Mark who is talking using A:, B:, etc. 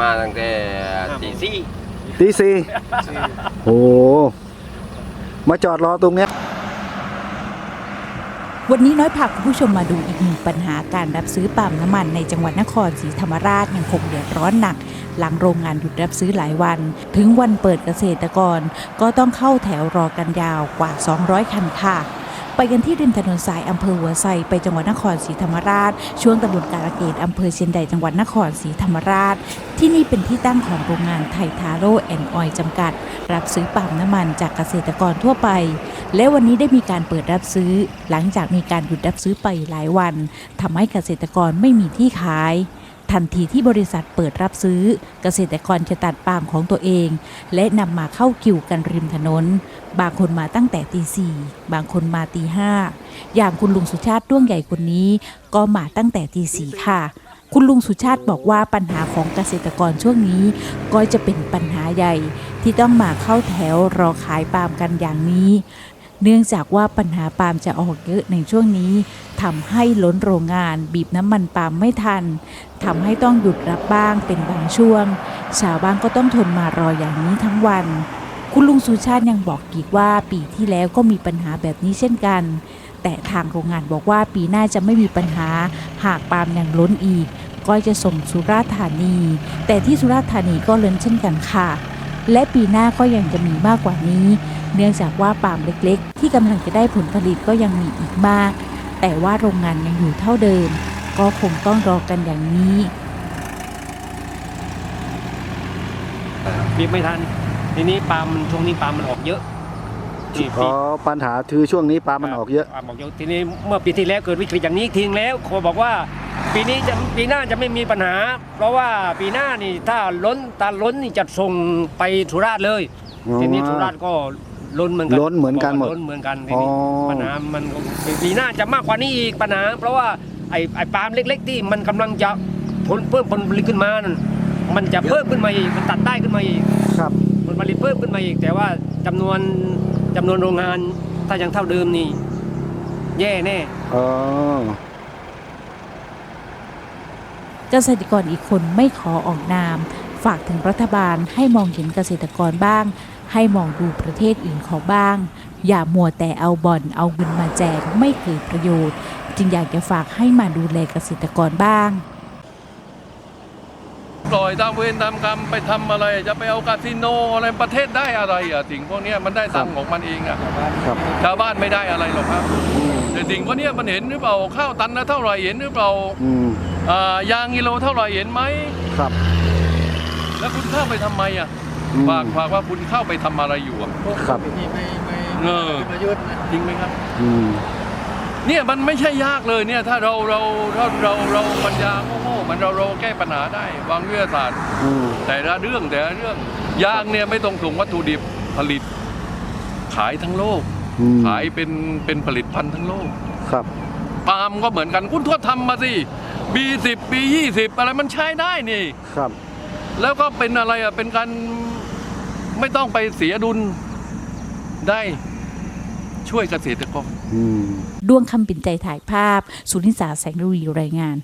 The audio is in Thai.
A: มาตั้งแต่ตีสี่
B: ตีสี่โอ้มาจอดรอตรงเนี้ย
C: วันนี้น้อยพาคุณผู้ชมมาดูอีกหนึ่งปัญหาการรับซื้อปาล์มน้ำมันในจังหวัดนครศรีธรรมราชยังคงเดือดร้อนหนัก หลังโรงงานหยุดรับซื้อหลายวัน ถึงวันเปิดเกษตรกร ก็ต้องเข้าแถวรอกันยาวกว่า 200 คันค่ะ ไปกันที่ริมถนนสายอำเภอหัวไซไปจังหวัดนครศรีธรรมราช ช่วงตำบลกาลเกตอำเภอเชียงใดจังหวัดนครศรีธรรมราช ที่นี่เป็นที่ตั้งของโรงงานไททาโร่แอนออยจำกัด รับซื้อปาล์มน้ำมันจากเกษตรกรทั่วไป และวันนี้ได้มีการเปิดรับซื้อ หลังจากมีการหยุดรับซื้อไปหลายวันทำให้เกษตรกรไม่มีที่ขาย ทันทีที่บริษัทเปิดรับซื้อ เกษตรกรจะตัดปาล์มของตัวเอง และนำมาเข้าคิวกันริมถนน บางคนมาตั้งแต่ตีสี่บางคนมาตีห้าอย่างคุณลุงสุชาติด้วงใหญ่คนนี้ ก็มาตั้งแต่ตีสี่ค่ะ คุณลุงสุชาติบอกว่าปัญหาของเกษตรกรช่วงนี้ ก็จะเป็นปัญหาใหญ่ที่ต้องมาเข้าแถวรอขายปาล์มกันอย่างนี้ เนื่องจากว่าปัญหาปาล์มจะออกเยอะในช่วงนี้ทำให้ล้นโรงงานบีบน้ำมันปาล์มไม่ทันทำให้ต้องหยุดรับบ้างเป็นบางช่วง ชาวบ้านก็ต้องทนมารออย่างนี้ทั้งวัน คุณลุงสุชาติยังบอกอีกว่าปีที่แล้วก็มีปัญหาแบบนี้เช่นกัน แต่ทางโรงงานบอกว่าปีหน้าจะไม่มีปัญหาหากปาล์มยังล้นอีก ก็จะส่งสุราษฎร์ธานี แต่ที่สุราษฎร์ธานีก็ล้นเช่นกันค่ะ และปีหน้าก็ยังจะมีมากกว่านี้ เนื่องจากว่าปาล์มเล็กๆ ที่กำลังจะได้ผลผลิตก็ยังมีอีกมาก แต่ว่าโรงงานยังอยู่เท่าเดิม ก็คงต้องรอกันอย่างนี้
D: บีบไม่ทัน ทีนี้ปลามันช่วงนี้ปลามันออกเยอะ นี่
B: อ๋อปัญหาคือช่วงนี้ปลามันออกเยอะ
D: ปลาออกเยอะทีนี้เมื่อปีที่แล้วเกิดวิกฤตอย่างนี้ทิ้งแล้วเขาบอกว่า ปีนี้จะปีหน้าจะไม่มีปัญหา เพราะว่าปีหน้านี่ถ้าล้นตาล้นนี่จะส่งไปสุราษฎร์เลย
B: อ๋อ
D: ทีนี้สุราษฎร์ก็ล้นเหมือนกัน
B: ล้นเหมือนกันหมด
D: ล้นเหมือนกันที
B: อ๋อ
D: นี้ปัญหามันก็ปีหน้าจะมากกว่านี้อีกปัญหา เพราะว่าไอ้ไอ้ปาล์มเล็ก ๆ ที่มันกำลังจะผลเพิ่มผลผลิตขึ้นมานั่นมันจะเพิ่มขึ้นมาอีกมันตัดได้ขึ้นมาอีก
B: ครับ
D: ผลผลิตเพิ่มขึ้นมาอีก แต่ว่าจำนวน จำนวนโรงงานถ้ายังเท่าเดิมนี่ แย่แน่
B: อ๋อ
C: เกษตรกรอีกคนไม่ขอออกนาม ฝากถึงรัฐบาลให้มองเห็นเกษตรกรบ้าง ให้มองดูประเทศอื่นเขาบ้าง อย่ามัวแต่เอาบ่อนเอาเงินมาแจกไม่เกิดประโยชน์ จึงอยากจะฝากให้มาดูแลเกษตรกรบ้าง
E: ปล่อยตามเวรตามกรรมไปทำอะไร จะไปเอาคาสิโนอะไรประเทศได้อะไรอะสิ่งพวกเนี้ยมันได้ตังค์ของมันเองอะ
B: ครับ
E: ชาวบ้านไม่ได้อะไรหรอกครับ แต่สิ่งพวกเนี้ยมันเห็นหรือเปล่าข้าวตันละเท่าไหร่เห็นหรือเปล่า
B: อืม
E: อ่ายางกิโลเท่าไหร่เห็นไหม
B: ครับ
E: แล้วคุณเข้าไปทำไมอะ
B: อืม
E: ฝากฝากว่าคุณเข้าไปทำอะไรอยู่อะ
B: ครับ
E: เออจริงไหมครับ
B: อืม
E: เนี่ยมันไม่ใช่ยากเลยเนี่ยถ้าเราเราถ้าเราเราปัญญาโง่ๆมันเราเราแก้ปัญหาได้วางวิทยาศาสตร์
B: อืม
E: แต่ละเรื่องแต่ละเรื่องยางเนี่ยไม่ต้องส่งวัตถุดิบผลิต ขายทั้งโลก
B: อืม
E: ขายเป็นเป็นผลิตภัณฑ์ทั้งโลก
B: ครับ
E: ปาล์มก็เหมือนกันคุณทวดทำมาสิปีสิบปียี่สิบอะไรมันใช้ได้นี่
B: ครับ
E: แล้วก็เป็นอะไรอะ เป็นการไม่ต้องไปเสียดุลได้ช่วยเกษตรกร
B: อืม
C: ดวงคำปิ่นใจถ่ายภาพ สุนิสาแสงรุวีรายงาน